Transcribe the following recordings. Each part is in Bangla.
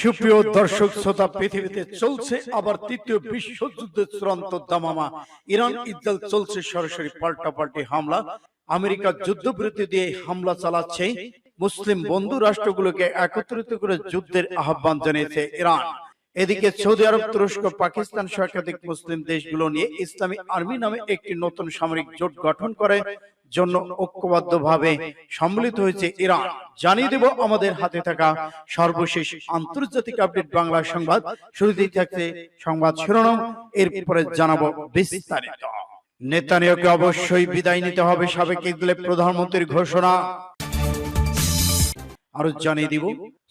সুপ্রিয় দর্শক শ্রোতা, পৃথিবীতে চলছে আবার তৃতীয় বিশ্বযুদ্ধের চূড়ান্ত দামামা। ইরান ইদ্দাল চলছে সরাসরি পাল্টাপাল্টি হামলা। আমেরিকা যুদ্ধবিরতি দিয়ে হামলা চালাচ্ছে। মুসলিম বন্ধু রাষ্ট্রগুলোকে একত্রিত করে যুদ্ধের আহ্বান জানিয়েছে ইরান। এদিকে সৌদি আরব তুরস্ক পাকিস্তান সহ একাধিক মুসলিম দেশগুলো নিয়ে ইসলামী আর্মি নামে একটি নতুন সামরিক জোট গঠন করে জন্য ঐক্যবদ্ধভাবে সম্মিলিত হয়েছে ইরান। জানিয়ে দেব আমাদের হাতে থাকা সর্বশেষ আন্তর্জাতিক আপডেট বাংলা সংবাদ। শুরুতেই থাকছে সংবাদ শিরোনাম। এরপরে জানাব বিস্তারিত। নেতানিয়াকে অবশ্যই বিদায় নিতে হবে সাবেক ইসরায়েলের প্রধানমন্ত্রীর ঘোষণা। আরও জানিয়ে দিব।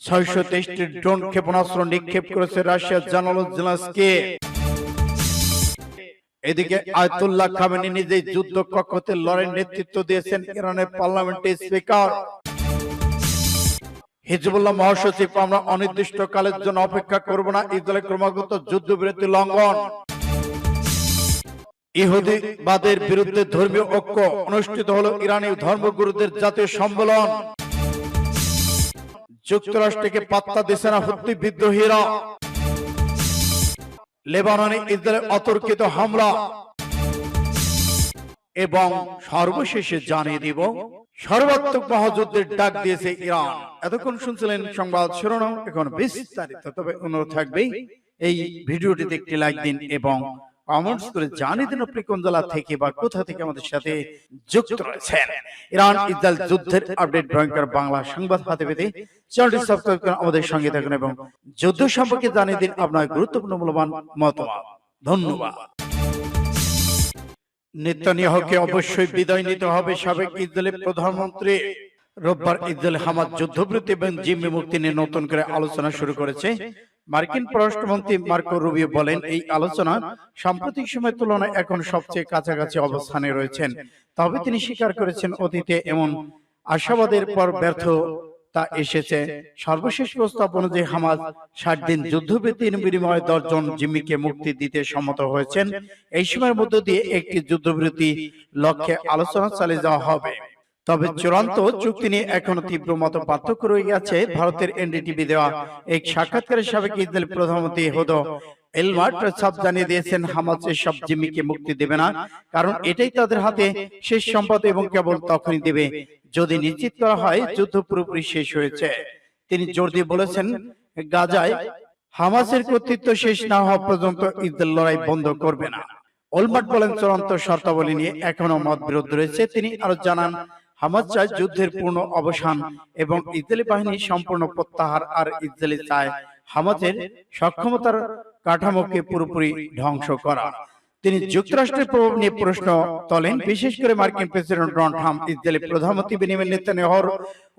ছয়শো তেইশটি ড্রোন ক্ষেপণাস্ত্র নিক্ষেপ করেছে রাশিয়া জানালো জেলাসকে এদিকে আয়তুল্লাহ খামেনি নিজেই যুদ্ধ কক্ষতে লড়াই নেতৃত্ব দিয়েছেন ইরানের পার্লামেন্টের স্পিকার। হিজবুল্লাহ মহাসচিব আমরা অনির্দিষ্ট কালের জন্য অপেক্ষা করব না। ইসরায়েলের ক্রমাগত যুদ্ধবিরতি লঙ্ঘন। ইহুদিবাদের বিরুদ্ধে ধর্মীয় ঐক্য অনুষ্ঠিত হলো ইরানি ধর্মগুরুদের জাতীয় সম্মেলন। যুক্তরাষ্ট্রকে পাত্তা দিচ্ছে না হুত্তি বিদ্রোহীরা। লেবাননে ইসরায়েলের অতর্কিত হামলা। এবং সর্বশেষে জানিয়ে দিব, সর্বাত্মক মহাযুদ্ধের ডাক দিয়েছে ইরান। এতক্ষণ শুনছিলেন সংবাদ শিরোনাম, এখন বিস্তারিত। তবে অনুরোধ থাকবেই, এই ভিডিওটিতে একটি লাইক দিন এবং কমেন্টস করে জানিয়ে দিন আপনি কোন জেলা থেকে বা কোথা থেকে আমাদের সাথে যুক্ত রয়েছেন? ইরান ইসরায়েল যুদ্ধের আপডেট ভয়ঙ্কর বাংলা সংবাদ হাতে পেতে চ্যানেলটি সাবস্ক্রাইব করুন আমাদের সঙ্গে থাকুন এবং যুদ্ধ সম্পর্কে জানিয়ে দিন আপনার গুরুত্বপূর্ণ মূল্যবান মতামত। ধন্যবাদ। নেতানিয়াহুকে অবশ্যই বিদায় নিতে হবে সাবেক ইসরায়েলের প্রধানমন্ত্রী রোববার ইসরায়েল হামাদ যুদ্ধবিরতি এবং জিম্মি মুক্তি নিয়ে নতুন করে আলোচনা শুরু করেছে। মার্কিন পররাষ্ট্রমন্ত্রী মার্কো রুবিও বলেন এই আলোচনা সাম্প্রতিক সময়ের তুলনায় এখন সবচেয়ে কাছাকাছি অবস্থানে রয়েছেন। তবে তিনি স্বীকার করেছেন অতীতে এমন আশাবাদের পর ব্যর্থ তা এসেছে। সর্বশেষ প্রস্তাব অনুযায়ী হামাজ ষাট দিন যুদ্ধবিরতির বিনিময়ে দশজন জিম্মিকে মুক্তি দিতে সম্মত হয়েছেন। এই সময়ের মধ্য দিয়ে একটি যুদ্ধবিরতি লক্ষ্যে আলোচনা চালিয়ে যাওয়া হবে। তবে চূড়ান্ত চুক্তি নিয়ে এখনও তীব্র মত পার্থক্য রয়ে গেছে ভারতের এনডিটিভি দেওয়া এক সাক্ষাৎকারে সাবেক ইসরায়েল প্রধানমন্ত্রী হদো। এলমার্ট সাব জানিয়ে দিয়েছেন হামাস সব জিম্মিকে মুক্তি দেবে না। কারণ এটাই তাদের হাতে শেষ সম্পদ এবং কেবল তখনই দেবে। যদি নিশ্চিত করা হয় যুদ্ধ পুরোপুরি শেষ হয়েছে। তিনি জোর দিয়ে বলেছেন গাজায় হামাসের কর্তৃত্ব শেষ না হওয়া পর্যন্ত ইসরায়েল লড়াই বন্ধ করবে না ওলমার্ট বলেন চূড়ান্ত শর্তাবলী নিয়ে এখনও মত বিরোধ রয়েছে তিনি আরও জানান হামাজ চায় যুদ্ধের পূর্ণ অবসান এবং ইসরায়েলি বাহিনী সম্পূর্ণ প্রত্যাহার আর ইসরায়েলি চায়। হামাজের সক্ষমতার কাঠামোকে পুরোপুরি ধ্বংস করা। তিনি যুক্তরাষ্ট্রের প্রভাব নিয়ে প্রশ্ন তোলেন। বিশেষ করে মার্কিন প্রেসিডেন্ট ডোনাল্ড ট্রাম্প ইসরায়েলি প্রধানমন্ত্রী বেনিয়ামিন নেতানিয়াহুর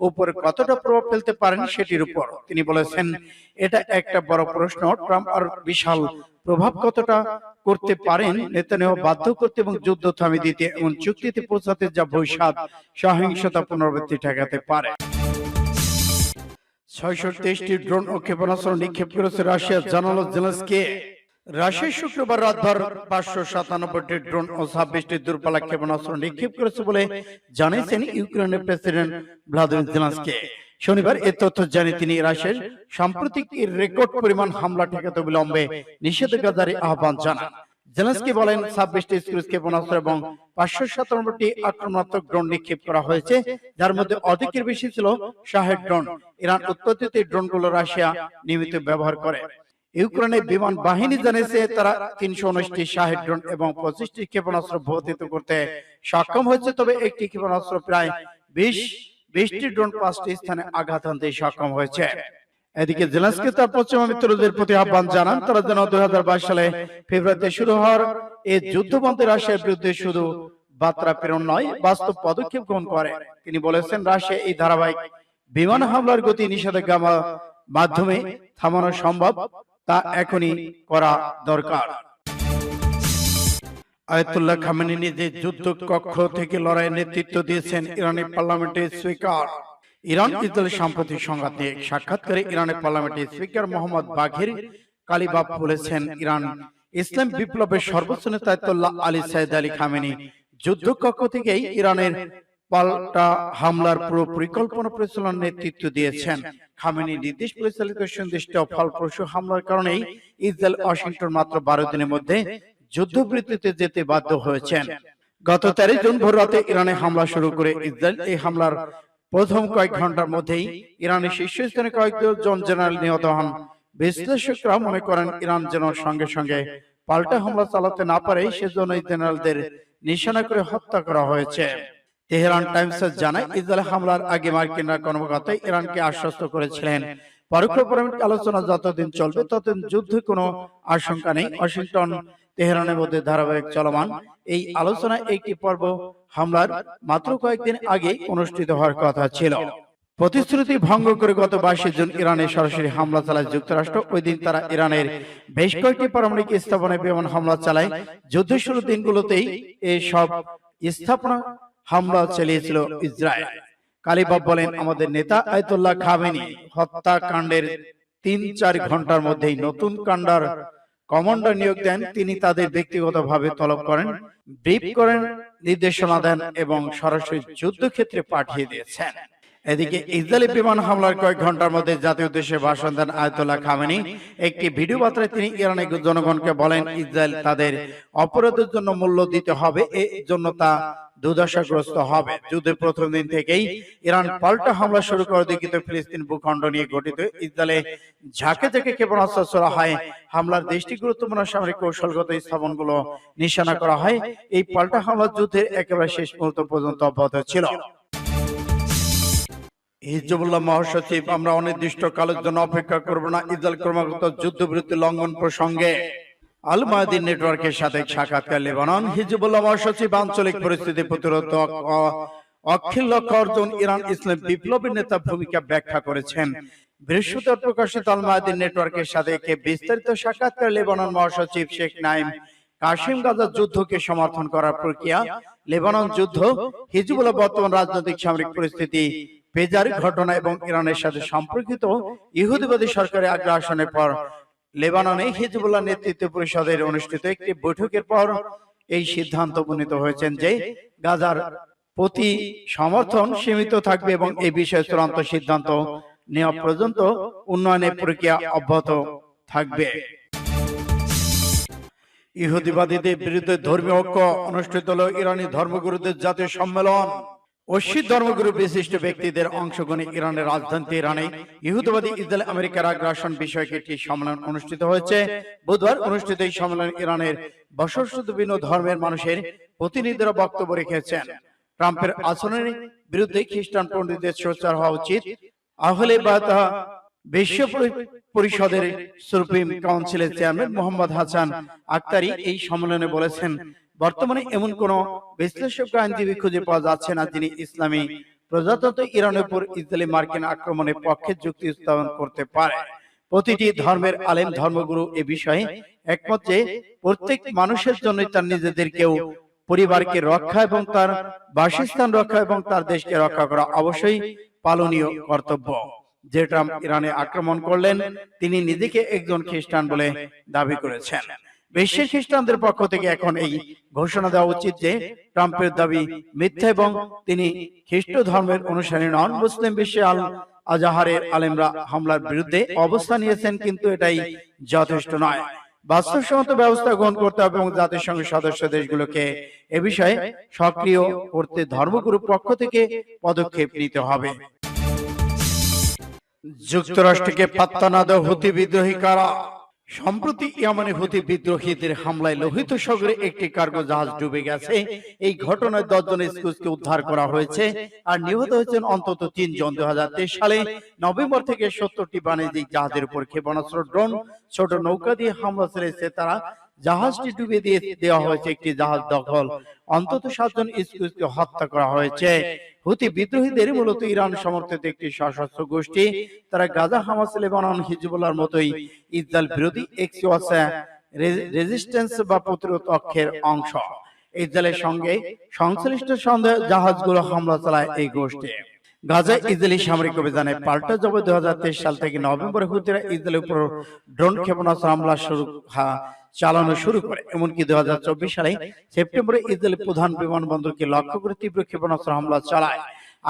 উপর কতটা প্রভাব ফেলতে পারেন সেটির উপর। তিনি বলেছেন এটা একটা বড় প্রশ্ন। ট্রাম্প আর বিশাল প্রভাব কতটা করতে পারেন? নেতানিয়াহু বাধ্য করতে এবং যুদ্ধ থামিয়ে দিতে এমন চুক্তিতে পৌঁছাতে যা ভবিষ্যৎ সহিংসতা পুনরাবৃত্তি ঠেকাতে পারে। ছয়শো তেইশটি ড্রোন ও ক্ষেপণাস্ত্র নিক্ষেপ করেছে রাশিয়া জানালো জেলেন্সকে। রাশিয়া শুক্রবার রাতভর পাঁচশো সাতানব্বইটি ড্রোন ও ছাব্বিশটি দূরপাল্লা ক্ষেপণাস্ত্র নিক্ষেপ করেছে বলে জানিয়েছেন ইউক্রেনের প্রেসিডেন্ট ভ্লাদিমির জেলেন্সকে। শনিবার এ তথ্য জানিয়ে তিনি রাশিয়ার সাম্প্রতিক রেকর্ড পরিমাণ হামলা ঠেকাতে বিলম্বে নিষেধাজ্ঞা জারি আহ্বান জানান। জেলেন্সকি বলেন, ছাব্বিশটি ক্রুজ ক্ষেপণাস্ত্র এবং পাঁচশো সাতানব্বইটি আক্রমণাত্মক ড্রোন নিক্ষেপ করা হয়েছে, যার মধ্যে অধিকের বেশি ছিল শাহেদ ড্রোন। ইরান উৎপাদিত এই ড্রোনগুলো রাশিয়া নিয়মিত ব্যবহার করে। ইউক্রেনের বিমান বাহিনী জানিয়েছে তারা তিনশো উনিশটি শাহেদ ড্রোন এবং পঁচিশটি ক্ষেপণাস্ত্র ভূপাতিত করতে সক্ষম হয়েছে তবে একটি ক্ষেপণাস্ত্র প্রায় বিশ বিশটি ড্রোন পাঁচটি স্থানে আঘাত আনতে সক্ষম হয়েছে। এদিকে জেলেন্সকি তার পশ্চিমা মিত্রদের প্রতি আহ্বান জানান তারা যেন দুই হাজার বাইশ সালে ফেব্রুয়ারিতে শুরু হওয়ার এই যুদ্ধবন্ধে রাশিয়ার বিরুদ্ধে শুধু বার্তা প্রেরণ নয় বাস্তব পদক্ষেপ গ্রহণ করে। তিনি বলেছেন রাশিয়া এই ধারাবাহিক বিমান হামলার গতি নিষেধাজ্ঞা মাধ্যমে থামানো সম্ভব তা এখনই করা দরকার। আয়াতুল্লাহ খামেনি নিজে যুদ্ধ কক্ষ থেকে লড়াইয়ের নেতৃত্ব দিয়েছেন ইরানের পার্লামেন্টের স্পিকার। ইরান ইসরায়েল সাম্প্রতিক সংঘাত নিয়ে সাক্ষাৎকারে ইরানের পার্লামেন্টের স্পিকার মোহাম্মদ বাঘের কালিবাব বলেছেন ইরান ইসলাম বিপ্লবের সর্বোচ্চ নেতা Ayatollah Ali Sayyid Ali Khamenei যুদ্ধ কক্ষ থেকেই ইরানের পাল্টা হামলার পুরো পরিকল্পনা পরিচালনার নেতৃত্ব দিয়েছেন। খামেনি নির্দেশ পরিচালিত সুনির্দিষ্ট ফলপ্রসূ হামলার কারণেই ইসরায়েল ওয়াশিংটন মাত্র বারো দিনের মধ্যে যুদ্ধবৃত্তিতে যেতে বাধ্য হয়েছেন। গত তেরো জুন ভোর রাতে ইরানে হামলা শুরু করে ইসরায়েল এই হামলার প্রথম কয়েক ঘণ্টার মধ্যেই ইরানের শীর্ষস্থানে কয়েকজন জেনারেল নিহত হন। বিশ্লেষকরা মনে করেন ইরান যেন সঙ্গে সঙ্গে পাল্টা হামলা চালাতে না পারে সেজন্য জেনারেলদের নিশানা করে হত্যা করা হয়েছে। তেহরান টাইমস জানায় ইসরায়েল হামলার আগে মার্কিনরা কর্মকর্তা ইরানকে আশ্বস্ত করেছিলেন। পরোক্ষ পারমাণবিক আলোচনা যতদিন চলবে, ততদিন যুদ্ধে কোনো আশঙ্কা নেই। ওয়াশিংটন, তেহরানের মধ্যে ধারাবাহিক চলমান এই আলোচনা একটি পর্ব হামলার মাত্র কয়েকদিন আগে অনুষ্ঠিত হওয়ার কথা ছিল। প্রতিশ্রুতি ভঙ্গ করে গত বাইশে জুন ইরানে সরাসরি হামলা চালায় যুক্তরাষ্ট্র। ওই দিন তারা ইরানের বেশ কয়েকটি পারমাণবিক স্থাপনায় বিমান হামলা চালায়। যুদ্ধ শুরু দিনগুলোতেই এই সব স্থাপনা হামলা চালিয়েছিল ইসরায়েল। কালিবাব বলেন আমাদের নেতা আয়তুল্লাহ খামেনি। হত্যাকাণ্ডের তিন চার ঘণ্টার মধ্যেই নতুন কাণ্ডার কমান্ডার নিয়োগ দেন। তিনি তাদের ব্যক্তিগতভাবে তলব করেন ব্রিফ করেন নির্দেশনা দেন এবং সরাসরি যুদ্ধক্ষেত্রে পাঠিয়ে দিয়েছেন। এদিকে ইসরায়েলি বিমান হামলার কয়েক ঘণ্টার মধ্যে জাতীয় উদ্দেশ্যে ভাষণ দেন আয়তুল্লাহ খামেনি। একটি ভিডিও বার্তায় তিনি ইরানের জনগণকে বলেন ইসরায়েল তাদের অপরাধের জন্য মূল্য দিতে হবে এর জন্য তা দুর্দশাগ্রস্ত হবে। যুদ্ধের প্রথম দিন থেকেই ইরান পাল্টা হামলা শুরু করে দিকিত ফিলিস্তিন ভূখণ্ড নিয়ে গঠিত। ইসরায়েলে ঝাঁকে ঝাঁকে ক্ষেপণাস্ত্র ছোড়া হয়। হামলার দেশটি গুরুত্বপূর্ণ সামরিক কৌশলগত স্থাপনগুলো নিশানা করা হয়। এই পাল্টা হামলার যুদ্ধের একেবারে শেষ মুহূর্ত পর্যন্ত অব্যাহত ছিল। হিজবুল্লাহ মহাসচিব, আমরা অনির্দিষ্ট কালের জন্য অপেক্ষা করব না। ইসরায়েল ক্রমাগত যুদ্ধবিরতি লঙ্ঘন প্রসঙ্গে। আল নেটওয়ার্কের সাথে সাক্ষাৎকার লেবানন হিজবুল্লাহ মহাসচিব আঞ্চলিক পরিস্থিতি প্রতিরোধ অখিল অর্জন ইরান ইসলাম বিপ্লবী নেতা ভূমিকা ব্যাখ্যা করেছেন। বৃহস্পতিবার প্রকাশিত আল নেটওয়ার্কের সাথে একে বিস্তারিত সাক্ষাৎকার লেবানন মহাসচিব শেখ নাইম কাশিম গাজার যুদ্ধকে সমর্থন করার প্রক্রিয়া লেবানন যুদ্ধ হিজবুল্লাহ বর্তমান রাজনৈতিক সামরিক পরিস্থিতি পেজার ঘটনা এবং ইরানের সাথে সম্পর্কিত ইহুদিবাদী সরকারের আগ্রাসনের পর লেবাননে হিজবুল্লাহ নেতৃত্ব পরিষদের অনুষ্ঠিত একটি বৈঠকের পর এই সিদ্ধান্ত উপনীত হয়েছেন যে গাজার প্রতি সমর্থন সীমিত থাকবে এবং এই বিষয়ে চূড়ান্ত সিদ্ধান্ত নেওয়া পর্যন্ত উন্নয়নের প্রক্রিয়া অব্যাহত থাকবে। ইহুদিবাদীদের বিরুদ্ধে ধর্মীয় ঐক্য অনুষ্ঠিত হল ইরানি ধর্মগুরুদের জাতীয় সম্মেলন। অশ্বিত ধর্মগুরু বিশিষ্ট ব্যক্তিদের অংশগ্রহণে ইরানের রাজধানী ইরানে ইহুদিবাদী ইসরায়েল আমেরিকার আগ্রাসন বিষয়ক একটি সম্মেলন অনুষ্ঠিত হয়েছে। বুধবার অনুষ্ঠিত এই সম্মেলন ইরানের বসস্ত বিভিন্ন ধর্মের মানুষের প্রতিনিধিরা বক্তব্য রেখেছেন। ট্রাম্পের আচরণের বিরুদ্ধে খ্রিস্টান পণ্ডিতদের সোচ্চার হওয়া উচিত। আহলে বা বিশ্ব পরিষদের সুপ্রিম কাউন্সিলের চেয়ারম্যান মোহাম্মদ হাসান আক্তারি এই সম্মেলনে বলেছেন বর্তমানে এমন কোন বিশ্লেষক আইনজীবী খুঁজে পাওয়া যাচ্ছে না যিনি ইসলামী প্রজাতন্ত্র ইরানের উপর ইসরায়েলি মার্কিন আক্রমণের পক্ষে যুক্তি স্থাপন করতে পারে। প্রতিটি ধর্মের আলেম ধর্মগুরু এ বিষয়ে একমত যে প্রত্যেক মানুষের জন্য তার নিজেদেরকেও পরিবারকে রক্ষা এবং তার বাসস্থান রক্ষা এবং তার দেশকে রক্ষা করা অবশ্যই পালনীয় কর্তব্য। যে ট্রাম্প ইরানে আক্রমণ করলেন তিনি নিজেকে একজন খ্রিস্টান বলে দাবি করেছেন। বিশ্বের খ্রিস্টানদের পক্ষ থেকে এখন এই ঘোষণা দেওয়া উচিত যে ট্রাম্পের দাবি মিথ্যা এবং তিনি খ্রিস্ট ধর্মের অনুসারী নন। মুসলিম বিশ্বে আল আজাহারের আলেমরা হামলার বিরুদ্ধে অবস্থান নিয়েছেন কিন্তু এটাই যথেষ্ট নয়। বাস্তবসম্মত ব্যবস্থা গ্রহণ করতে হবে এবং জাতিসংঘের সদস্য দেশগুলোকে এ বিষয়ে সক্রিয় করতে ধর্মগুরু পক্ষ থেকে পদক্ষেপ নিতে হবে। যুক্তরাষ্ট্রকে পাত্তা না দেওয়া হুতি বিদ্রোহী কারা? সম্প্রতি ইয়ামানে হুতি বিদ্রোহীদের হামলায় লোহিত সাগরে একটি কার্গো জাহাজ ডুবে গেছে। এই ঘটনায় দশজন স্কুলকে উদ্ধার করা হয়েছে আর নিহত হয়েছেন অন্তত দুই হাজার তেইশ সালে নভেম্বর থেকে সত্তরটি বাণিজ্যিক জাহাজের উপর ক্ষেপণাস্ত্র, ড্রোন, ছোট নৌকা দিয়ে হামলা চালিয়েছে তারা। জাহাজটি ডুবিয়ে দিয়ে দেওয়া হয়েছে একটি জাহাজ দখল। অন্তত সাতজন স্কুলকে হত্যা করা হয়েছে। হুতি বিদ্রোহীদের মূলত ইরান সমর্থিত একটি সশস্ত্র গোষ্ঠী তারা গাজা হামাস লেবানন হিজবুল্লাহর মতোই ইসরায়েল বিরোধী এক্সিওয়াসা রেজিস্ট্যান্স বা প্রতিরোধ অক্ষের অংশ। ইসরায়েলের সঙ্গে সংশ্লিষ্ট সন্দেহ জাহাজগুলো হামলা চালায় এই গোষ্ঠী। গাজা ইসরায়েলি সামরিক অভিযানে পাল্টা জবাব দুই সাল থেকে নভেম্বরে হুতিরা ইসরায়েলের উপর ড্রোন ক্ষেপণাস্ত্র হামলা শুরু চালানো শুরু করে। এমনকি দুই সালে সেপ্টেম্বরে ইসরায়েলের প্রধান বিমানবন্দরকে লক্ষ্য করে তীব্র ক্ষেপণাস্ত্র হামলা চালায়।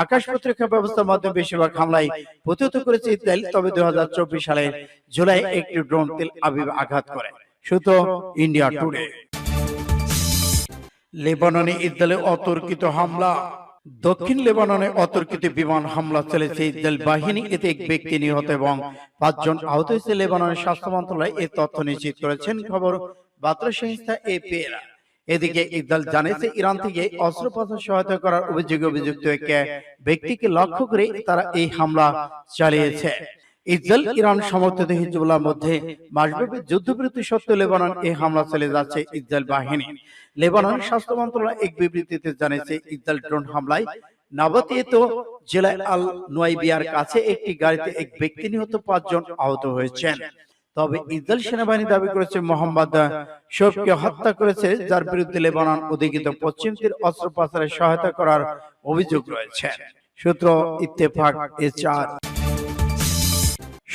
আকাশ প্রতিরক্ষা ব্যবস্থার মাধ্যমে বেশিরভাগ হামলায় প্রতিহত করেছে ইসরায়েল তবে দুই হাজার চব্বিশ সালে জুলাই একটি ড্রোন তেল আবিব আঘাত করে। সূত্র ইন্ডিয়া টুডে। লেবাননে ইসরায়েলে অতর্কিত হামলা। দক্ষিণ লেবাননে অতর্কিত বিমান হামলা চলেছে ইসরায়েল বাহিনী। এতে এক ব্যক্তি নিহত এবং পাঁচজন আহত হয়েছে। লেবাননের স্বাস্থ্য মন্ত্রণালয় এই তথ্য নিশ্চিত করেছেন। খবর বার্তা সংস্থা এপি এদিকে ইসরায়েল জানিয়েছে, ইরান থেকে অস্ত্রোপচার সহায়তা করার অভিযোগে অভিযুক্ত এক ব্যক্তিকে লক্ষ্য করে তারা এই হামলা চালিয়েছে। ইসরায়েল ইরান সমর্থিত হিজবুল্লাহ মধ্যে মাসব্যাপী যুদ্ধবিরতি সত্ত্বেও লেবানন এই হামলা চালিয়ে যাচ্ছে ইসরায়েল বাহিনী। লেবাননের স্বাস্থ্য মন্ত্রণালয় এক বিবৃতিতে জানিয়েছে ইসরায়েল ড্রোন হামলায় নাবাতিয়েত জেলায় আল নোয়াইবিয়ার কাছে একটি গাড়িতে এক ব্যক্তি নিহত পাঁচজন আহত হয়েছেন। তবে ইসরায়েল সেনাবাহিনী দাবি করেছে মোহাম্মদ শোভকে হত্যা করেছে যার বিরুদ্ধে লেবানন অধিকৃত পশ্চিম তীর অস্ত্র পাচারে সহায়তা করার অভিযোগ রয়েছে। সূত্র ইত্তেফাক এচআর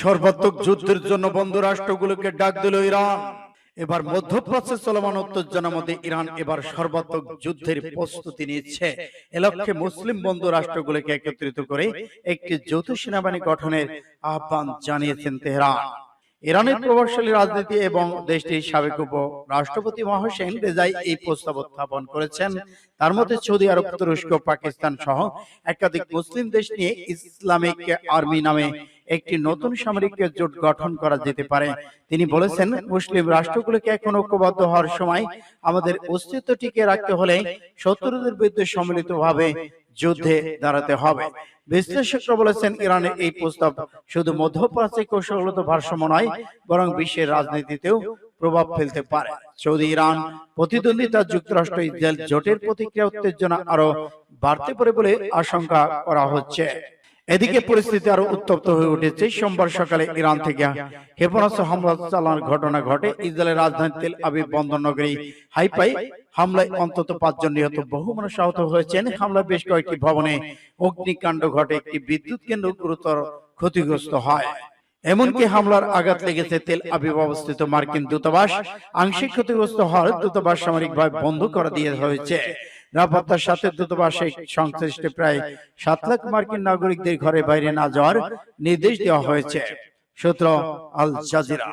সর্বাত্মক যুদ্ধের জন্য বন্ধু রাষ্ট্রগুলোকে ডাক দিল ইরান। এবার মধ্যপ্রাচ্যে চলমান উত্তেজনার মধ্যে ইরান এবার সর্বাত্মক যুদ্ধের প্রস্তুতি নিচ্ছে। এ লক্ষ্যে মুসলিম বন্ধু রাষ্ট্রগুলোকে একত্রিত করে একটি যৌথ সেনাবাহিনী গঠনের আহ্বান জানিয়েছেন তেহরান। ইরানের প্রভাবশালী রাজনীতি এবং দেশটির সাবেক উপ রাষ্ট্রপতি মহসেন রেজাই এই প্রস্তাব উত্থাপন করেছেন। তার মধ্যে সৌদি আরব, তুরস্ক পাকিস্তান সহ একাধিক মুসলিম দেশ নিয়ে ইসলামিক আর্মি নামে একটি নতুন সামরিক জোট গঠন করা যেতে পারে। তিনি বলেছেন মুসলিম রাষ্ট্রগুলোকে এখন ঐক্যবদ্ধ হওয়ার সময় আমাদের অস্তিত্ব টিকে রাখতে হলে শত্রুদের বিরুদ্ধে সম্মিলিতভাবে যুদ্ধে দাঁড়াতে হবে। বিশ্লেষকরা বলেছেন ইরানের এই প্রস্তাব শুধু মধ্যপ্রাচ্যে কৌশলগত ভারসাম্য নয় বরং বিশ্বের রাজনীতিতেও প্রভাব ফেলতে পারে। সৌদি ইরান প্রতিদ্বন্দ্বিতা যুক্তরাষ্ট্র ইসরায়েল জোটের প্রতিক্রিয়া উত্তেজনা আরও বাড়তে পারে বলে আশঙ্কা করা হচ্ছে। এদিকে পরিস্থিতি আরও উত্তপ্ত হয়ে উঠেছে। সোমবার সকালে ইরান থেকে ক্ষেপণাস্ত্র হামলা চালানোর ঘটনা ঘটে ইসরায়েলের রাজধানী তেল আবিব বন্দর নগরী হাইপাই হামলায় অন্তত পাঁচজন নিহত। বহু মানুষ আহত হয়েছেন। হামলায় বেশ কয়েকটি ভবনে অগ্নিকাণ্ড ঘটে একটি বিদ্যুৎ কেন্দ্র গুরুতর ক্ষতিগ্রস্ত হয়। এমনকি হামলার আঘাত লেগেছে তেল আবিব অবস্থিত মার্কিন দূতাবাস। আংশিক ক্ষতিগ্রস্ত হওয়ার দূতাবাস সামরিকভাবে বন্ধ করে দিয়ে হয়েছে। নিরাপত্তার সাথে দূতাবাসে সংশ্লিষ্ট প্রায় সাত লাখ মার্কিন নাগরিকদের ঘরে বাইরে না যাওয়ার নির্দেশ দেওয়া হয়েছে। সূত্র আল জাজিরা।